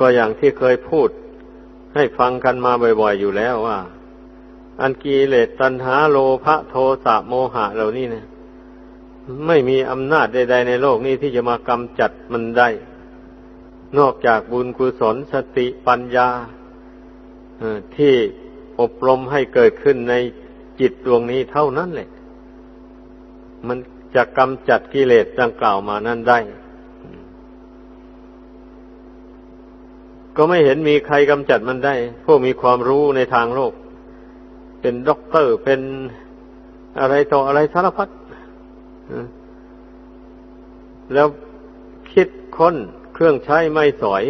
ก็อย่างที่เคยพูดให้ฟังกันมาบ่อยๆอยู่แล้วว่า อันกีเลสตัณหาโลภะโทสะโมหะเหล่านี้เนี่ยไม่มีอำนาจใด ๆ ในโลกนี้ที่จะมากำจัดมันได้ นอกจากบุญกุศลสติปัญญาที่อบรมให้เกิดขึ้นในจิตดวงนี้เท่านั้นแหละ มันจะกำจัดกิเลสดังกล่าวมานั้นได้ ก็ไม่เห็นมีใครกำจัดมันได้ พวกมีความรู้ในทางโลก เป็นด็อกเตอร์เป็นอะไรต่ออะไรสารพัดแล้วคิดค้นเครื่องใช้ไม่สอย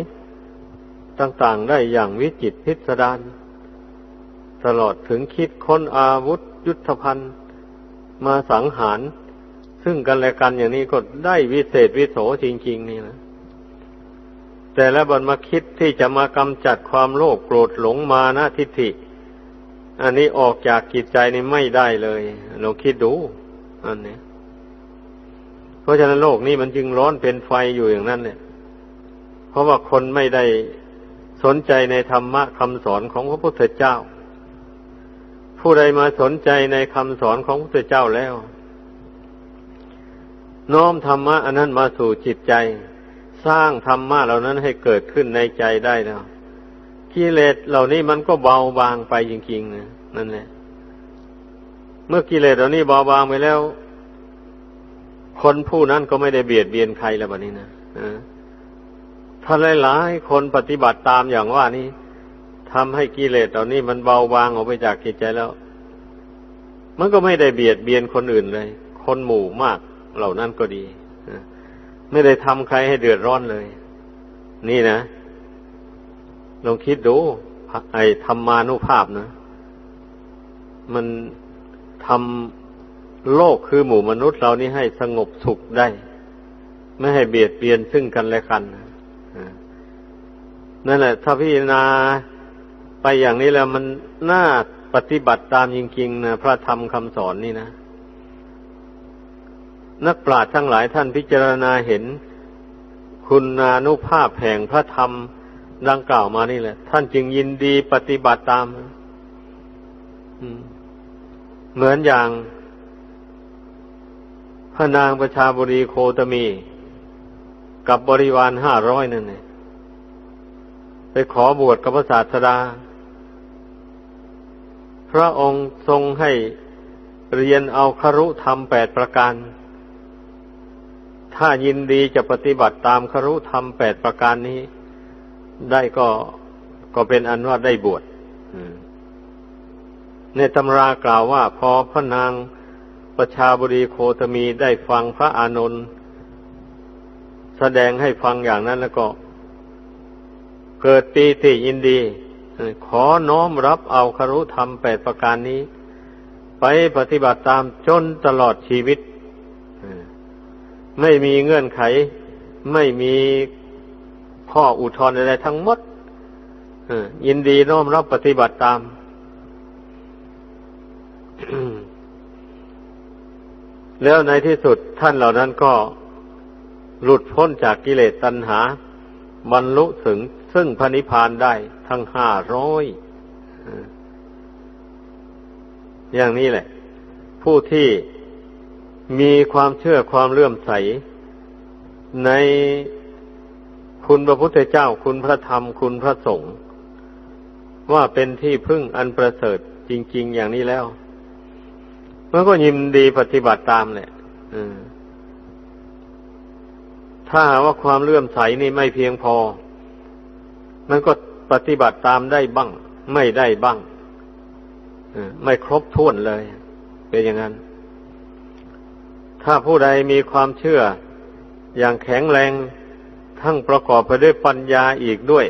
ต่างๆได้อย่างวิจิตพิสดารตลอดถึงคิดค้นอาวุธยุทธภัณฑ์มาสังหาร ซึ่งกันและกันอย่างนี้ก็ได้วิเศษวิโสจริง ๆ นี่นะ แต่แล้วบันมาคิดที่จะมากำจัดความโลภโกรธหลงมานะทิฏฐิ อันนี้ออกจากกิจใจนี่ไม่ได้เลยลองคิดดู อันนี้เพราะฉะนั้นโลกนี้มันจึงร้อนเป็นไฟอยู่อย่างนั้นเนี่ย เพราะว่าคนไม่ได้สนใจในธรรมะคำสอนของพระพุทธเจ้า ผู้ใดมาสนใจในคำสอนของพระพุทธเจ้าแล้ว น้อมธรรมะอันนั้นมาสู่จิตใจ สร้างธรรมะเหล่านั้นให้เกิดขึ้นในใจได้แล้วกิเลสเหล่านี้มันก็เบาบางไปจริงๆนะนั่นแหละ เมื่อกิเลสเหล่านี้เบาบางไปแล้ว คนผู้นั้นก็ไม่ได้เบียดเบียนใครแล้วแบบนี้นะถ้าหลายๆคนปฏิบัติตามอย่างว่านี้ทำให้กิเลสเหล่านี้มันเบาบางออกไปจากจิตใจแล้ว มันก็ไม่ได้เบียดเบียนคนอื่นเลย คนหมู่มากเหล่านั้นก็ดี ไม่ได้ทำใครให้เดือดร้อนเลย นี่นะลองคิดดูไอ้ธรรมานุภาพนะ มันทำโลกคือหมู่มนุษย์เรานี่ให้สงบสุขได้ ไม่ให้เบียดเบียนซึ่งกันและกันนั่นแหละ ถ้าพิจารณาไปอย่างนี้แล้วมันน่าปฏิบัติตามจริงๆนะพระธรรมคำสอนนี่นะ นักปราชญ์ทั้งหลายท่านพิจารณาเห็น คุณานุภาพแห่งพระธรรมดังกล่าวมานี่แหละ ท่านจึงยินดีปฏิบัติตามเหมือนอย่าง พระนางประชาบุรีโคตมี กับบริวารห้าร้อยนั่นเองไปขอบวชกับพระศาสดา พระองค์ทรงให้เรียนเอาครุธรรมแปดประการ ถ้ายินดีจะปฏิบัติตามครุธรรมแปดประการนี้ ได้ก็ก็เป็นอันว่าได้บวชในตำรากล่าวว่า พอพระนางประชาบดีโคตมีได้ฟังพระอานนท์แสดงให้ฟังอย่างนั้นแล้วก็ เกิดปีติยินดี ขอน้อมรับเอาคารุธรรมแปดประการนี้ ไปปฏิบัติตามจนตลอดชีวิต ไม่มีเงื่อนไข ไม่มีข้ออุทธรณ์อะไรทั้งหมดยินดีน้อมรับปฏิบัติตามแล้วในที่สุดท่านเหล่านั้นก็หลุดพ้นจากกิเลสตัณหา บรรลุถึงซึ่งพระนิพพานได้ทั้งห้าร้อยอย่างนี้แหละ ผู้ที่ มีความเชื่อความเลื่อมใส ในคุณพระพุทธเจ้าคุณพระธรรมคุณพระสงฆ์ว่าเป็นที่พึ่งอันประเสริฐจริง ๆ อย่างนี้แล้วมันก็ยินดีปฏิบัติตามแหละถ้าว่าความเลื่อมใสนี่ไม่เพียงพอ มันก็ปฏิบัติตามได้บ้าง ไม่ได้บ้างไม่ครบถ้วนเลย เป็นอย่างนั้น ถ้าผู้ใดมีความเชื่ออย่างแข็งแรงทั้งประกอบไปด้วยปัญญาอีกด้วย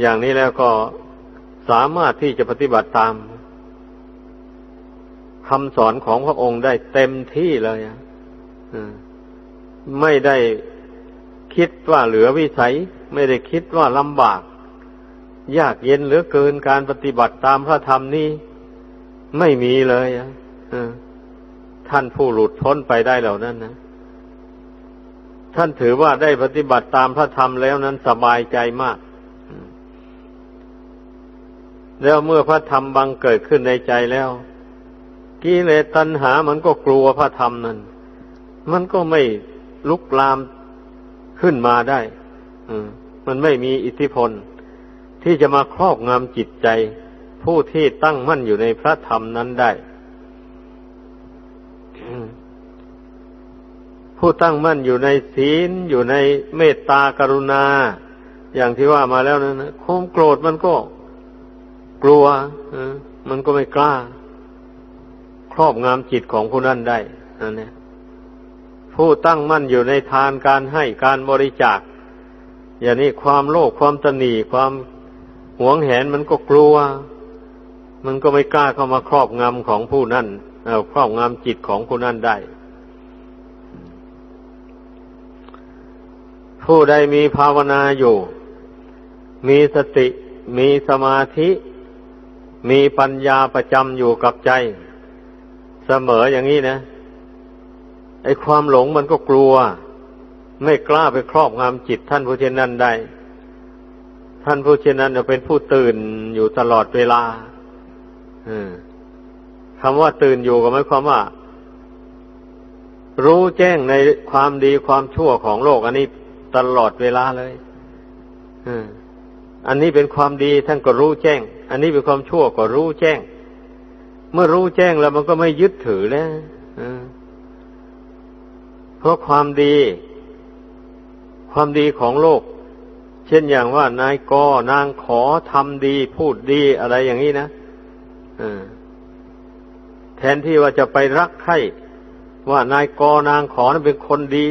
อย่างนี้แล้วก็สามารถที่จะปฏิบัติตามคำสอนของพระองค์ได้เต็มที่เลยไม่ได้คิดว่าเหลือวิสัย ไม่ได้คิดว่าลำบาก ยากเย็นเหลือเกินการปฏิบัติตามพระธรรมนี้ ไม่มีเลย ท่านผู้หลุดพ้นไปได้เหล่านั้นนะ ท่านถือว่าได้ปฏิบัติตามพระธรรมแล้วนั้นสบายใจมาก แล้วเมื่อพระธรรมบังเกิดขึ้นในใจแล้วกิเลสตัณหามันก็กลัวพระธรรมนั้น มันก็ไม่ลุกลามขึ้นมาได้มันไม่มีอิทธิพล ที่จะมาครอบงำจิตใจ ผู้ที่ตั้งมั่นอยู่ในพระธรรมนั้นได้ ผู้ตั้งมั่นอยู่ในศีลอยู่ในเมตตากรุณา อย่างที่ว่ามาแล้วนั้นความโกรธมันก็กลัวมันก็ไม่กล้า ครอบงำจิตของผู้นั้นได้นั่นเนี่ยผู้ตั้งมั่นอยู่ในทานการให้การบริจาค อย่างนี้ความโลภความตนีความหวงแหนมันก็กลัว มันก็ไม่กล้าเข้ามาครอบงำของผู้นั้นครอบงำจิตของผู้นั้นได้ ผู้ใดมีภาวนาอยู่ มีสติ มีสมาธิ มีปัญญาประจำอยู่กับใจ เสมออย่างนี้นะ ไอ้ความหลงมันก็กลัว ไม่กล้าไปครอบงำจิตท่านผู้เช่นนั้นได้ ท่านผู้เช่นนั้นเป็นผู้ตื่นอยู่ตลอดเวลาคำว่าตื่นอยู่ก็หมายความว่ารู้แจ้งในความดีความชั่วของโลกอันนี้ ตลอดเวลาเลยอันนี้เป็นความดีท่านก็รู้แจ้ง อันนี้เป็นความชั่วก็รู้แจ้ง เมื่อรู้แจ้งแล้วมันก็ไม่ยึดถือแล้วเพราะความดี ความดีของโลก เช่นอย่างว่านายกนางขอทำดี พูดดีอะไรอย่างนี้นะแทนที่ว่าจะไปรักใคร่ว่านายกนางขอนั้นเป็นคนดี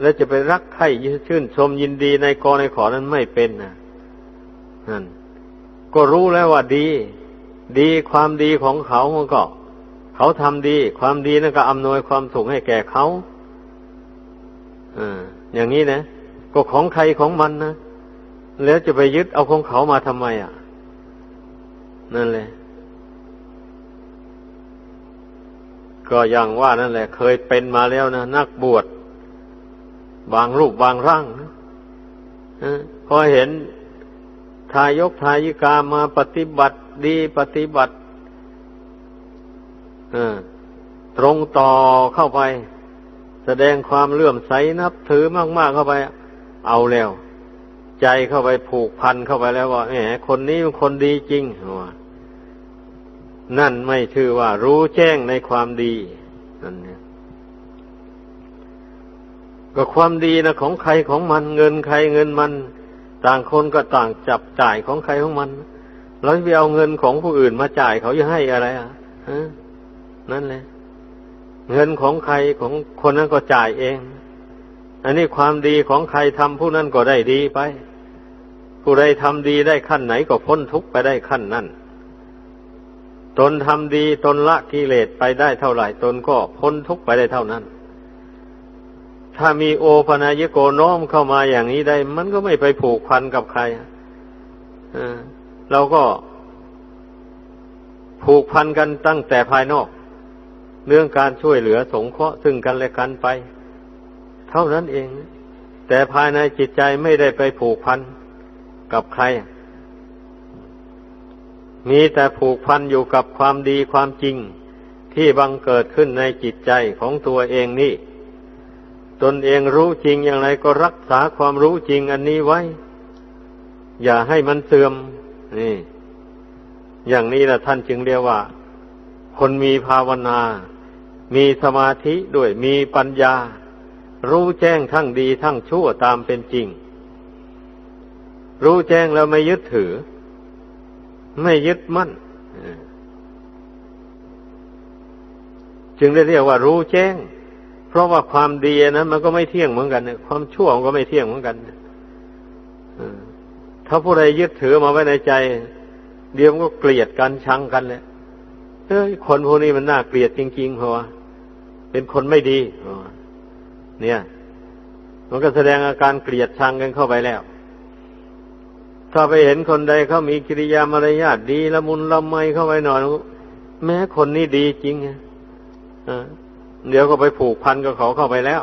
แล้วจะไปรักใคร่ชื่นชมยินดีในายกนขอนั้นไม่เป็นนะนั่นก็รู้แล้วว่าดี ดีความดีของเขามันก็ เขาทำดี ความดีนั่นก็อำนวยความสุขให้แก่เขาอ่าอย่างนี้นะ ก็ของใครของมันนะแล้วจะไปยึดเอาของเขามาทำไมอะ นั่นแหละก็อย่างว่านั่นแหละ เคยเป็นมาแล้วนะนักบวช บางรูปบางร่างนะพอเห็นทายกทายิกามาปฏิบัติดีปฏิบัติตรงต่อเข้าไป แสดงความเลื่อมใสนับถือมากๆเข้าไป เอาแล้ว ใจเข้าไปผูกพันเข้าไปแล้วว่าแหมคนนี้เป็นคนดีจริงว่านั่นไม่ชื่อว่ารู้แจ้งในความดีนั่นเนี่ย ก็ความดีนะของใครของมัน เงินใครเงินมัน ต่างคนก็ต่างจับจ่ายของใครของมันเราจะไปเอาเงินของผู้อื่นมาจ่ายเขาจะให้อะไรอะนั่นแหละเงินของใครของคนนั้นก็จ่ายเอง อันนี้ความดีของใครทำผู้นั้นก็ได้ดีไป ผู้ใดทำดีได้ขั้นไหนก็พ้นทุกข์ไปได้ขั้นนั้นตนทำดีตนละกิเลสไปได้เท่าไหร่ ตนก็พ้นทุกข์ไปได้เท่านั้น ถ้ามีโอปนายโกน้อมเข้ามาอย่างนี้ได้ มันก็ไม่ไปผูกพันกับใครเราก็ผูกพันกันตั้งแต่ภายนอก เรื่องการช่วยเหลือสงเคราะห์ซึ่งกันและกันไป เท่านั้นเอง แต่ภายในจิตใจไม่ได้ไปผูกพันกับใคร มีแต่ผูกพันอยู่กับความดีความจริงที่บังเกิดขึ้นในจิตใจของตัวเองนี่ ตนเองรู้จริงอย่างไรก็รักษาความรู้จริงอันนี้ไว้ อย่าให้มันเสื่อม นี่ อย่างนี้ละท่านจึงเรียกว่า คนมีภาวนา มีสมาธิด้วยมีปัญญา รู้แจ้งทั้งดีทั้งชั่วตามเป็นจริง รู้แจ้งแล้วไม่ยึดถือ ไม่ยึดมั่นจึงได้เรียกว่ารู้แจ้ง เพราะว่าความดีนะมันก็ไม่เที่ยงเหมือนกันความชั่วมันก็ไม่เที่ยงเหมือนกันถ้าผู้ใดยึดถือมาไว้ในใจ เดี๋ยวมันก็เกลียดกันชังกันเลยเฮ้ยคนพวกนี้มันน่าเกลียดจริงๆเพราะว่าเป็นคนไม่ดีเนี่ย มันก็แสดงอาการเกลียดชังกันเข้าไปแล้ว ถ้าไปเห็นคนใดเขามีกิริยามารยาทดีละมุนละไมเข้าไปหน่อยแม้คนนี้ดีจริง เดี๋ยวก็ไปผูกพันกับเขาเข้าไปแล้ว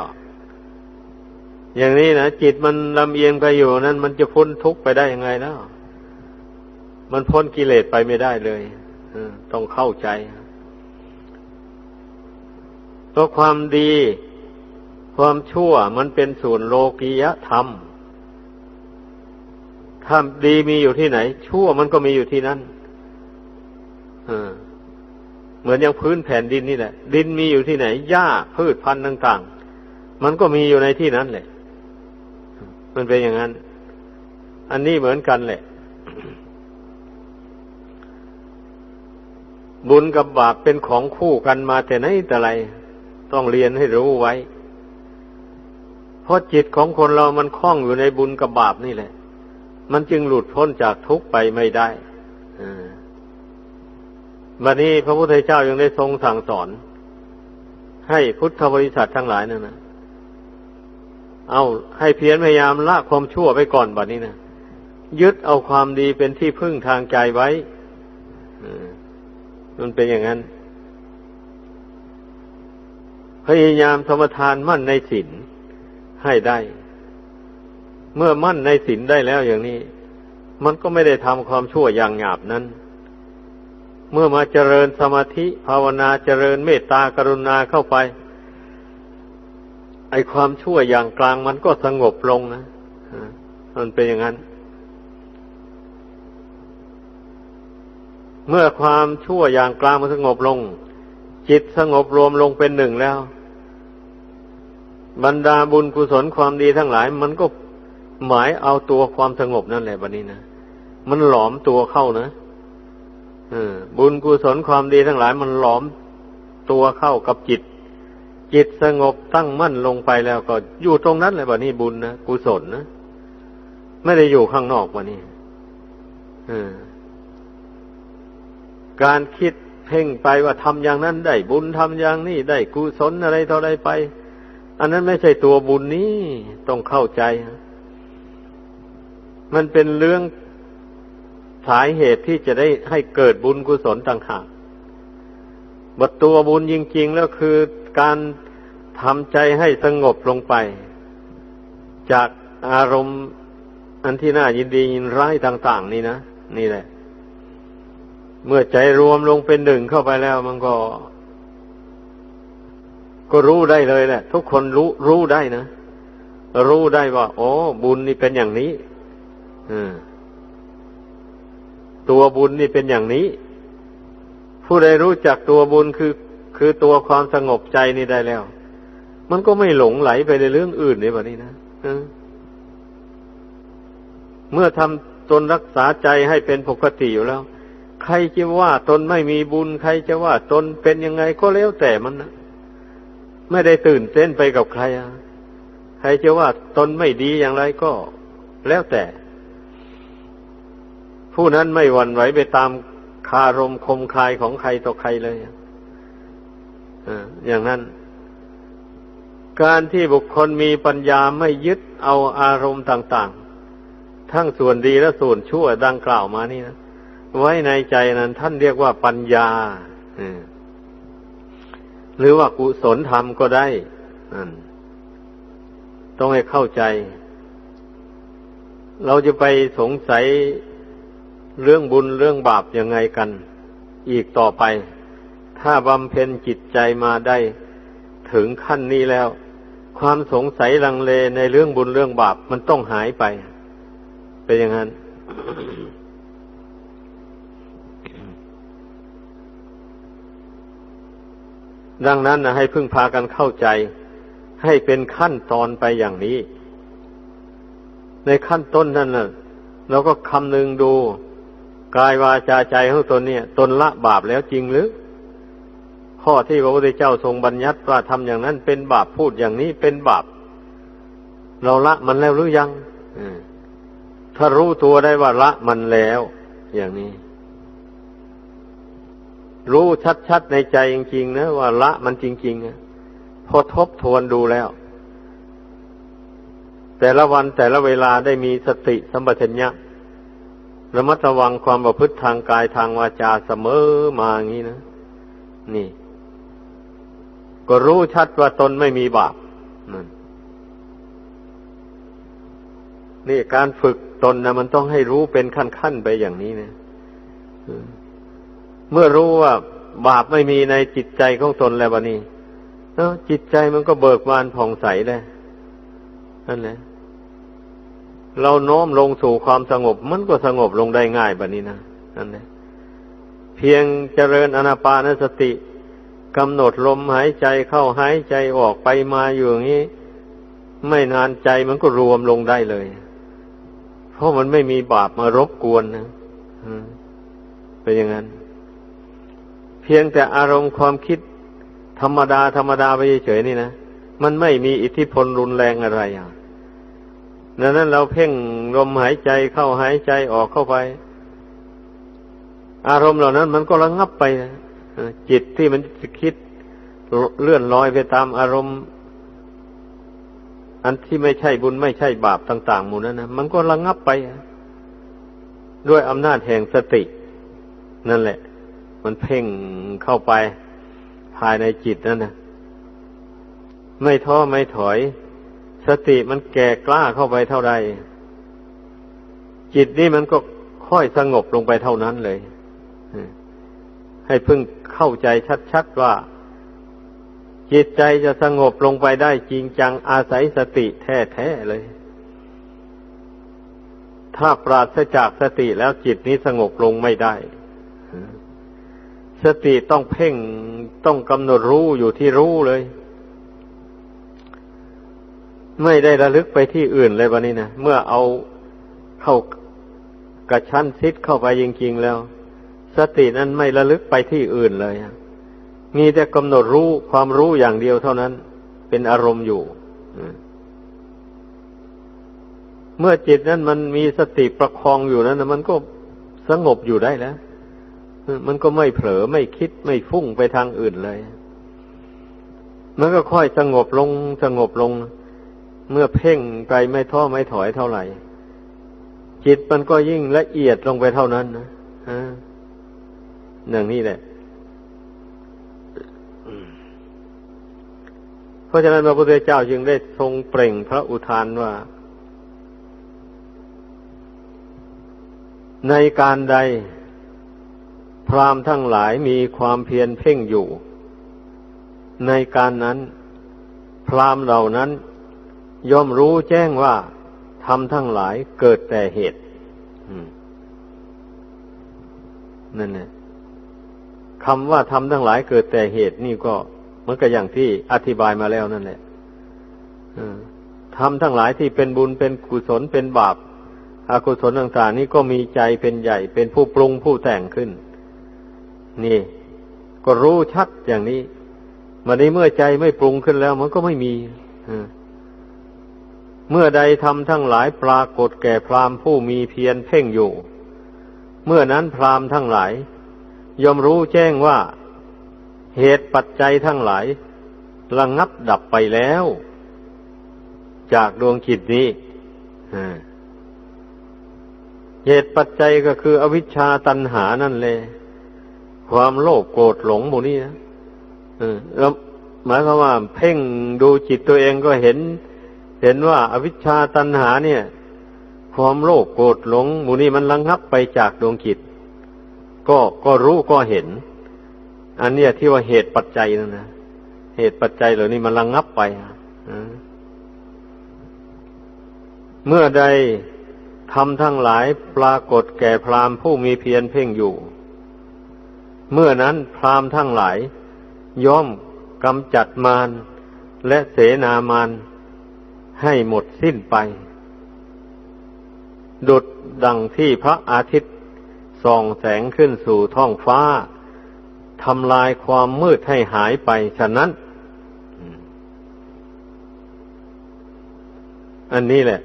อย่างนี้นะจิตมันลำเอียงไปอยู่นั้น มันจะพ้นทุกข์ไปได้ยังไงแล้ว มันพ้นกิเลสไปไม่ได้เลยต้องเข้าใจเพราะความดี ความชั่วมันเป็นส่วนโลกียธรรมถ้าดีมีอยู่ที่ไหน ชั่วมันก็มีอยู่ที่นั่นอ เหมือนอย่างพื้นแผ่นดินนี่แหละ ดินมีอยู่ที่ไหนหญ้าพืชพันธุ์ต่างๆ มันก็มีอยู่ในที่นั้นแหละ มันเป็นอย่างนั้น อันนี้เหมือนกันแหละ บุญกับบาปเป็นของคู่กันมาแต่ไหนแต่ไร ต้องเรียนให้รู้ไว้ เพราะจิตของคนเรามันคล้องอยู่ในบุญกับบาปนี่แหละ มันจึงหลุดพ้นจากทุกข์ไปไม่ได้ วันนี้พระพุทธเจ้ายังได้ทรงสั่งสอน ให้พุทธบริษัททั้งหลายนั่นนะเอาให้เพียรพยายามละความชั่วไปก่อนบัดนี้นะยึดเอาความดีเป็นที่พึ่งทางใจไว้มันเป็นอย่างนั้น พยายามสมทานมั่นในศีลให้ได้ เมื่อมั่นในศีลได้แล้วอย่างนี้ มันก็ไม่ได้ทำความชั่วอย่างหยาบนั้น เมื่อมาเจริญสมาธิภาวนาเจริญเมตตากรุณาเข้าไป ไอความชั่วอย่างกลางมันก็สงบลงนะมันเป็นอย่างนั้น เมื่อความชั่วอย่างกลางมันสงบลง จิตสงบรวมลงเป็นหนึ่งแล้ว บรรดาบุญกุศลความดีทั้งหลาย มันก็หมายเอาตัวความสงบนั่นแหละบัดนี้นะมันหลอมตัวเข้านะ บุญกุศลความดีทั้งหลายมันหลอมตัวเข้ากับจิต จิตสงบตั้งมั่นลงไปแล้วก็อยู่ตรงนั้นเลยบัดนี้บุญนะกุศลนะไม่ได้อยู่ข้างนอกบัดนี้การคิดเพ่งไปว่าทำอย่างนั้นได้บุญทำอย่างนี้ได้กุศลอะไรเท่าไรไป อันนั้นไม่ใช่ตัวบุญนี้ต้องเข้าใจ มันเป็นเรื่อง สาเหตุที่จะได้ให้เกิดบุญกุศลต่างหากบทตัวบุญจริง ๆ แล้วคือการทำใจให้สงบลงไป จากอารมณ์อันที่น่ายินดียินร้ายต่าง ๆ นี่นะนี่แหละ เมื่อใจรวมลงเป็นหนึ่งเข้าไปแล้ว มันก็ ก็รู้ได้เลยแหละ ทุกคนรู้รู้ได้นะ รู้ได้ว่า โอ้ บุญนี่เป็นอย่างนี้ อืม ตัวบุญนี่เป็นอย่างนี้ ผู้ใดรู้จักตัวบุญคือคือตัวความสงบใจนี่ได้แล้ว มันก็ไม่หลงไหลไปในเรื่องอื่นในแบบนี้นะเมื่อทำตนรักษาใจให้เป็นปกติอยู่แล้ว ใครจะว่าตนไม่มีบุญ ใครจะว่าตนเป็นยังไงก็แล้วแต่มันนะไม่ได้ตื่นเต้นไปกับใครอะใครจะว่าตนไม่ดีอย่างไรก็แล้วแต่ ผู้นั้นไม่หวั่นไหวไปตามคารมคมคายของใครต่อใครเลยอย่างนั้น การที่บุคคลมีปัญญาไม่ยึดเอาอารมณ์ต่าง ๆ ทั้งส่วนดีและส่วนชั่วดังกล่าวมานี่นะไว้ในใจนั้น ท่านเรียกว่าปัญญาหรือว่ากุศลธรรมก็ได้ต้องให้เข้าใจ เราจะไปสงสัย เรื่องบุญเรื่องบาปยังไงกัน อีกต่อไป ถ้าบำเพ็ญจิตใจมาได้ถึงขั้นนี้แล้ว ความสงสัยลังเลในเรื่องบุญเรื่องบาปมันต้องหายไป เป็นอย่างนั้นดังนั้นนะให้พึ่งพากันเข้าใจ ให้เป็นขั้นตอนไปอย่างนี้ ในขั้นต้นนั้นนะเราก็คำนึงดู กายวาจาใจของตนเนี่ย ตนละบาปแล้วจริงหรือ ข้อที่พระพุทธเจ้าทรงบัญญัติว่าทำอย่างนั้นเป็นบาปพูดอย่างนี้เป็นบาป เราละมันแล้วหรือยังถ้ารู้ตัวได้ว่าละมันแล้ว อย่างนี้ รู้ชัดๆในใจจริงๆนะว่าละมันจริงๆพอทบทวนดูแล้ว แต่ละวันแต่ละเวลาได้มีสติสัมปชัญญะ ระมัดระวังความประพฤติทางกายทางวาจาเสมอมาอย่างนี้นะ นี่ ก็รู้ชัดว่าตนไม่มีบาปนั่นนี่การฝึกตนนะมันต้องให้รู้เป็นขั้นๆไปอย่างนี้นะเมื่อรู้ว่าบาปไม่มีในจิตใจของตนแล้ววันนี้จิตใจมันก็เบิกบานผ่องใสเลยนั่นแหละ เราโน้มลงสู่ความสงบ มันก็สงบลงได้ง่ายแบบนี้นะนั่นแหละเพียงเจริญอนาปานสติกำหนดลมหายใจเข้าหายใจออกไปมาอยู่อย่างนี้ ไม่นานใจมันก็รวมลงได้เลย เพราะมันไม่มีบาปมารบกวนนะเป็นอย่างนั้น เพียงแต่อารมณ์ความคิดธรรมดาธรรมดาไปเฉยๆนี่นะมันไม่มีอิทธิพลรุนแรงอะไรอะ ดังนั้นเราเพ่งลมหายใจเข้าหายใจออกเข้าไป อารมณ์เหล่านั้นมันก็ระงับไปจิตที่มันจะคิดเลื่อนลอยไปตามอารมณ์ อันที่ไม่ใช่บุญไม่ใช่บาปต่าง ๆ หมู่นั้นนะมันก็ระงับไป ด้วยอำนาจแห่งสติ นั่นแหละ มันเพ่งเข้าไปภายในจิตนั่นนะไม่ท้อไม่ถอย สติมันแก่กล้าเข้าไปเท่าใดจิตนี่มันก็ค่อยสงบลงไปเท่านั้นเลยให้พึ่งเข้าใจชัดๆว่า จิตใจจะสงบลงไปได้จริงจังอาศัยสติแท้ๆเลย ถ้าปราศจากสติแล้วจิตนี้สงบลงไม่ได้ สติต้องเพ่งต้องกำหนดรู้อยู่ที่รู้เลย ไม่ได้ระลึกไปที่อื่นเลยวันนี้นะเมื่อเอาเข้ากระชั้นซิดเข้าไปจริงๆแล้ว สตินั้นไม่ระลึกไปที่อื่นเลยมีแต่กำหนดรู้ความรู้อย่างเดียวเท่านั้น เป็นอารมณ์อยู่เมื่อจิตนั้นมันมีสติประคองอยู่นั้นมันก็สงบอยู่ได้แล้วมันก็ไม่เผลอไม่คิดไม่ฟุ้งไปทางอื่นเลย มันก็ค่อยสงบลงสงบลง เมื่อเพ่งไปไม่ท้อไม่ถอยเท่าไหร่ จิตมันก็ยิ่งละเอียดลงไปเท่านั้นนะอย่างนี้แหละ เพราะฉะนั้นพระพุทธเจ้าจึงได้ทรงเปล่งพระอุทานว่า ในการใด พรามทั้งหลายมีความเพียรเพ่งอยู่ ในการนั้น พรามเหล่านั้น ย่อมรู้แจ้งว่าทำทั้งหลายเกิดแต่เหตุนั่นแหละคำว่าทำทั้งหลายเกิดแต่เหตุนี่ก็เหมือนกับอย่างที่อธิบายมาแล้วนั่นแหละทำทั้งหลายที่เป็นบุญเป็นกุศลเป็นบาปอากุศลต่างๆนี่ก็มีใจเป็นใหญ่ เป็นผู้ปรุงผู้แต่งขึ้น นี่ ก็รู้ชัดอย่างนี้มาในเมื่อใจไม่ปรุงขึ้นแล้ว มันก็ไม่มี เมื่อใดทำทั้งหลายปรากฏแก่พรามผู้มีเพียรเพ่งอยู่ เมื่อนั้นพรามทั้งหลายยอมรู้แจ้งว่า เหตุปัจจัยทั้งหลายระงงับดับไปแล้ว จากดวงจิตนี้เหตุปัจจัยก็คือ อวิชชาตันหานั่นเลยความโลภโกรธหลงหมู่นี้นะแล้วหมายความว่า เพ่งดูจิตตัวเองก็เห็น เห็นว่าอวิชชาตันหาเนี่ย ความโลภโกรธหลงหมู่นี้มันระงงับไปจากดวงจิต ก็ก็รู้ก็เห็น อันเนี้ยที่ว่าเหตุปัจจัยนั่นนะเหตุปัจจัยเหล่านี้มันระงงับไปเมื่อใดทำทั้งหลายปรากฏแก่พรามผู้มีเพียรเพ่งอยู่ เมื่อนั้นพรามทั้งหลาย ย่อมกำจัดมารและเสนามาร ให้หมดสิ้นไป ดุดดังที่พระอาทิตย์ส่องแสงขึ้นสู่ท้องฟ้าทำลายความมืดให้หายไปฉะนั้น อันนี้แหละ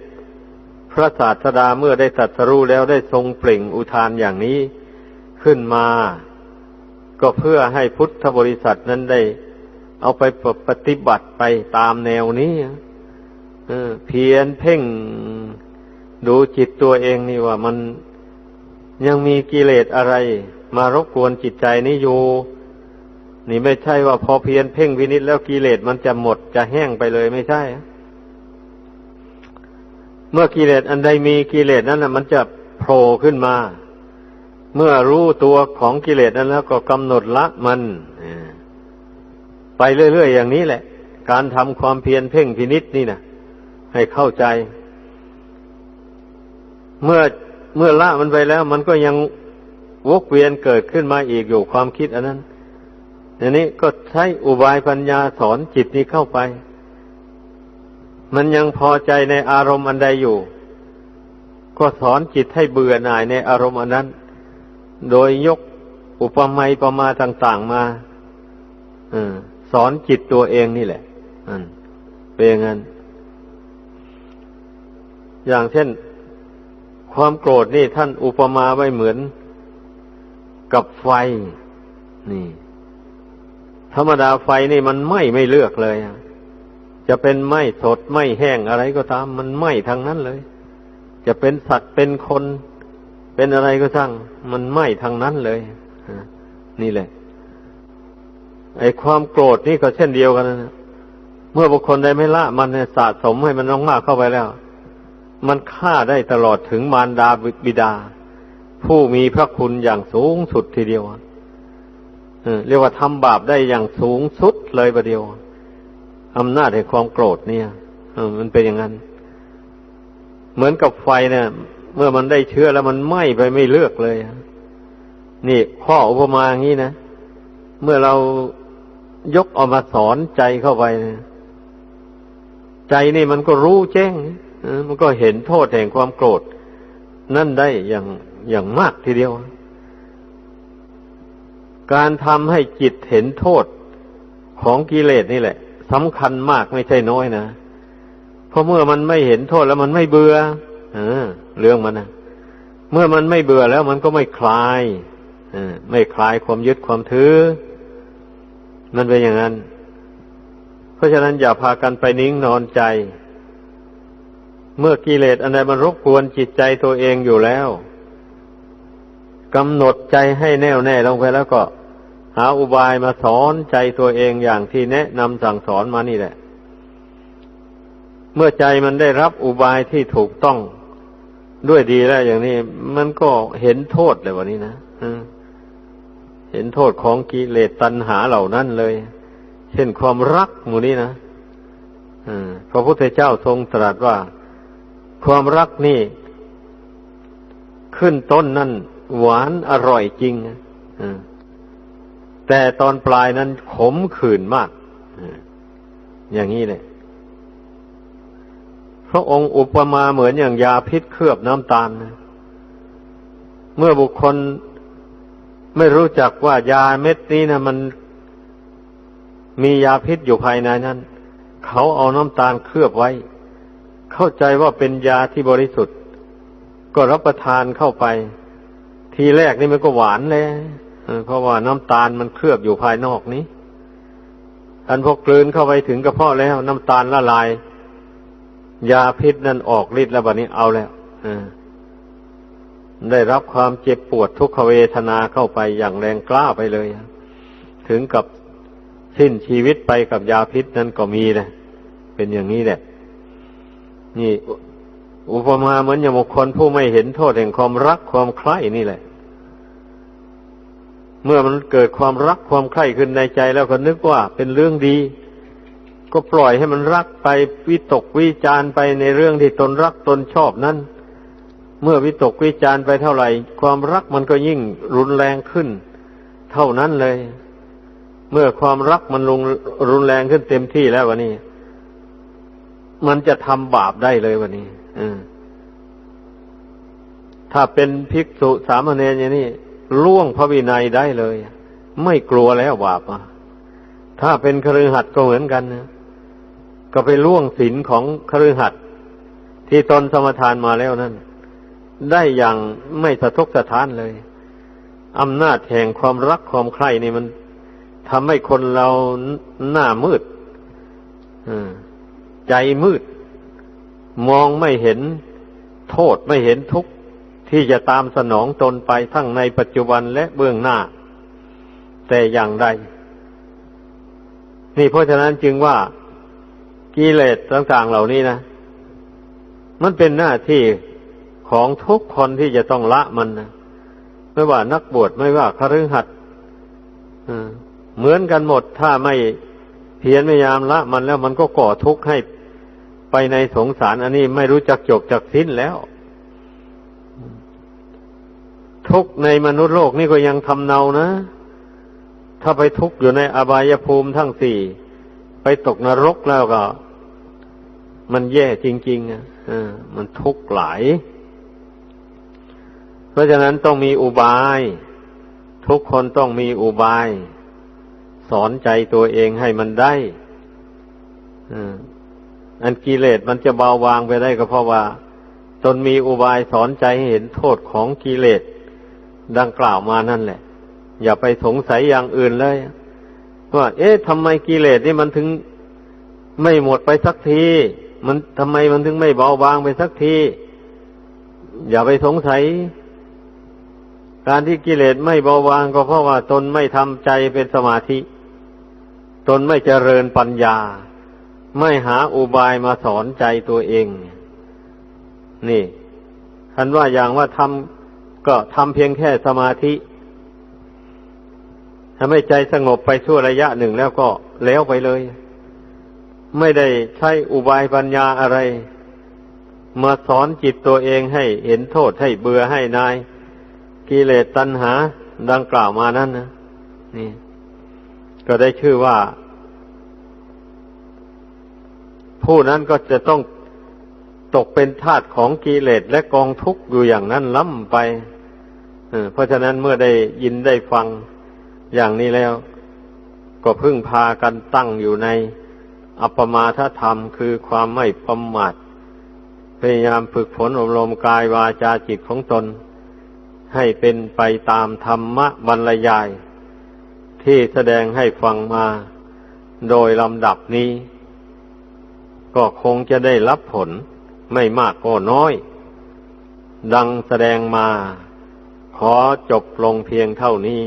พระศาสดาเมื่อได้ตัดสรู้แล้วได้ทรงเปล่งอุทานอย่างนี้ขึ้นมา ก็เพื่อให้พุทธบริษัทนั้นได้ เอาไปปฏิบัติไปตามแนวนี้ เพียนเพ่งดูจิตตัวเองนี่ว่ามันยังมีกิเลสอะไร มารบกวนจิตใจนี้อยู่ นี่ไม่ใช่ว่าพอเพียนเพ่งวินิจแล้วกิเลสมันจะหมดจะแห้งไปเลยไม่ใช่ เมื่อกิเลสอันใดมีกิเลสนั้นนะมันจะโผล่ขึ้นมา เมื่อรู้ตัวของกิเลสนั้นแล้วก็กำหนดละมันไปเรื่อยๆอย่างนี้แหละ การทำความเพียรเพ่งพินิษนี่นะ ให้เข้าใจ เมื่อเมื่อละมันไปแล้ว มันก็ยังวกเวียนเกิดขึ้นมาอีกอยู่ความคิดอันนั้นอันนี้ก็ใช้อุบายปัญญาสอนจิตนี้เข้าไป มันยังพอใจในอารมณ์อันใดอยู่ ก็สอนจิตให้เบื่อหน่ายในอารมณ์อันนั้น โดยยกอุปมาประมาต่าง ๆมาอสอนจิตตัวเองนี่แหละอเป็นอย่างนั้น อย่างเช่น ความโกรธนี่ท่านอุปมาไว้เหมือนกับไฟ นี่ ธรรมดาไฟนี่มันไหม้ไม่เลือกเลยจะเป็นไหม้สดไหม้แห้งอะไรก็ตาม มันไหม้ทางนั้นเลย จะเป็นสัตว์เป็นคนเป็นอะไรก็ช่าง มันไหม้ทางนั้นเลยนี่แหละ ไอ้ความโกรธนี่ก็เช่นเดียวกันนะเมื่อบุคคลใดไม่ละมันสะสมให้มันมากเข้าไปแล้ว มันฆ่าได้ตลอดถึงมารดาบิดา ผู้มีพระคุณอย่างสูงสุดทีเดียวเรียกว่าทำบาปได้อย่างสูงสุดเลยประเดียวอำนาจแห่งความโกรธเนี่ยมันเป็นอย่างนั้น เหมือนกับไฟเนี่ยเมื่อมันได้เชื้อแล้วมันไหม้ไปไม่เลือกเลย นี่ข้ออุปมาอย่างนี้นะ เมื่อเรายกออกมาสอนใจเข้าไปนะใจนี่มันก็รู้แจ้ง มันก็เห็นโทษแห่งความโกรธ นั่นได้อย่างอย่างมากทีเดียว การทำให้จิตเห็นโทษของกิเลสนี่แหละสำคัญมากไม่ใช่น้อยนะเพราะเมื่อมันไม่เห็นโทษแล้วมันไม่เบื่อเออ เรื่องมันนะเมื่อมันไม่เบื่อแล้วมันก็ไม่คลายอไม่คลายความยึดความถือ มันเป็นอย่างนั้น เพราะฉะนั้นอย่าพากันไปนิ่งนอนใจ เมื่อกิเลสอันใดมันรบกวนจิตใจตัวเองอยู่แล้วกำหนดใจให้แน่วแน่ลงไปแล้วก็ หาอุบายมาสอนใจตัวเองอย่างที่แนะนำสั่งสอนมานี่แหละ เมื่อใจมันได้รับอุบายที่ถูกต้องด้วยดีแล้วอย่างนี้ มันก็เห็นโทษเลยวันนี้นะเห็นโทษของกิเลสตัณหาเหล่านั้นเลย เช่นความรักหมู่นี้นะพระพุทธเจ้าทรงตรัสว่า ความรักนี่ ขึ้นต้นนั่นหวานอร่อยจริงแต่ตอนปลายนั้นขมขื่นมากอย่างนี้เลยพระองค์อุปมาเหมือนอย่างยาพิษเคลือบน้ำตาลนะเมื่อบุคคลไม่รู้จักว่ายาเม็ดนี้นะมันมียาพิษอยู่ภายในนั้น เขาเอาน้ำตาลเคลือบไว้ เข้าใจว่าเป็นยาที่บริสุทธิ์ ก็รับประทานเข้าไป ทีแรกนี่มันก็หวานเลยเพราะว่าน้ำตาลมันเคลือบอยู่ภายนอกนี้อันพอกลืนเข้าไปถึงกระเพาะแล้ว น้ำตาลละลาย ยาพิษนั่นออกฤทธิ์แล้วบัดนี้เอาแล้วได้รับความเจ็บปวดทุกขเวทนาเข้าไปอย่างแรงกล้าไปเลย ถึงกับสิ้นชีวิตไปกับยาพิษนั้นก็มีนะเป็นอย่างนี้แหละ นี่ อุปมาเหมือนอย่างบุคคลผู้ไม่เห็นโทษแห่งความรักความใคร่นี่แหละ เมื่อมันเกิดความรักความใคร่ขึ้นในใจแล้วก็นึกว่าเป็นเรื่องดี ก็ปล่อยให้มันรักไปวิตกวิจารไปในเรื่องที่ตนรักตนชอบนั้น เมื่อวิตกวิจารไปเท่าไหร่ ความรักมันก็ยิ่งรุนแรงขึ้น เท่านั้นเลย เมื่อความรักมันลงรุนแรงขึ้นเต็มที่แล้ววันนี้ มันจะทำบาปได้เลยวันนี้ถ้าเป็นภิกษุสามเณรอย่างนี้ล่วงพระวินัยได้เลย ไม่กลัวแล้วบาปอะถ้าเป็นครือหัดก็เหมือนกันนะก็ไปล่วงศีลของครือหัดที่ตนสมทานมาแล้วนั่นได้อย่างไม่สะทกสะท้านเลยอำนาจแห่งความรักความใคร่นี่มันทำให้คนเราหน้ามืด ใจมืด มองไม่เห็นโทษไม่เห็นทุกข์ที่จะตามสนองตนไปทั้งในปัจจุบันและเบื้องหน้า แต่อย่างใด นี่เพราะฉะนั้นจึงว่ากิเลสต่างๆเหล่านี้นะ มันเป็นหน้าที่ของทุกคนที่จะต้องละมันนะไม่ว่านักบวชไม่ว่าคฤหัสถ์เหมือนกันหมดถ้าไม่เพียรพยายามละมันแล้วมันก็ก่อทุกข์ให้ ไปในสงสารอันนี้ไม่รู้จักจบจักสิ้นแล้ว ทุกในมนุษย์โลกนี่ก็ยังทำเนานะ ถ้าไปทุกอยู่ในอบายภูมิทั้งสี่ ไปตกนรกแล้วก็ มันแย่จริงๆอะเออมันทุกข์หลาย เพราะฉะนั้นต้องมีอุบาย ทุกคนต้องมีอุบาย สอนใจตัวเองให้มันได้ อันกิเลสมันจะเบาบางไปได้ก็เพราะว่า ตนมีอุบายสอนใจให้เห็นโทษของกิเลสดังกล่าวมานั่นแหละ อย่าไปสงสัยอย่างอื่นเลยว่า เอ๊ะทำไมกิเลสนี่มันถึงไม่หมดไปสักที มันทำไมมันถึงไม่เบาบางไปสักที อย่าไปสงสัย การที่กิเลสไม่เบาบางก็เพราะว่าตนไม่ทำใจเป็นสมาธิ ตนไม่เจริญปัญญา ไม่หาอุบายมาสอนใจตัวเอง นี่คันว่าอย่างว่าทำก็ทำเพียงแค่สมาธิทำให้ใจสงบไปชั่วระยะหนึ่งแล้วก็แล้วไปเลย ไม่ได้ใช้อุบายปัญญาอะไร มาสอนจิตตัวเองให้เห็นโทษให้เบื่อให้นาย กิเลสตัณหาดังกล่าวมานั้นนะนี่ ก็ได้ชื่อว่า ผู้นั้นก็จะต้องตกเป็นทาสของกิเลสและกองทุกข์อยู่อย่างนั้นล้ำไปเพราะฉะนั้นเมื่อได้ยินได้ฟังอย่างนี้แล้ว ก็พึ่งพากันตั้งอยู่ใน อัปปมาทธรรมคือความไม่ประมาทพยายามฝึกฝนอบรมกายวาจาจิตของตน ให้เป็นไปตามธรรมะบรรยาย ที่แสดงให้ฟังมาโดยลำดับนี้ ก็คงจะได้รับผลไม่มากก็น้อย ดังแสดงมา ขอจบลงเพียงเท่านี้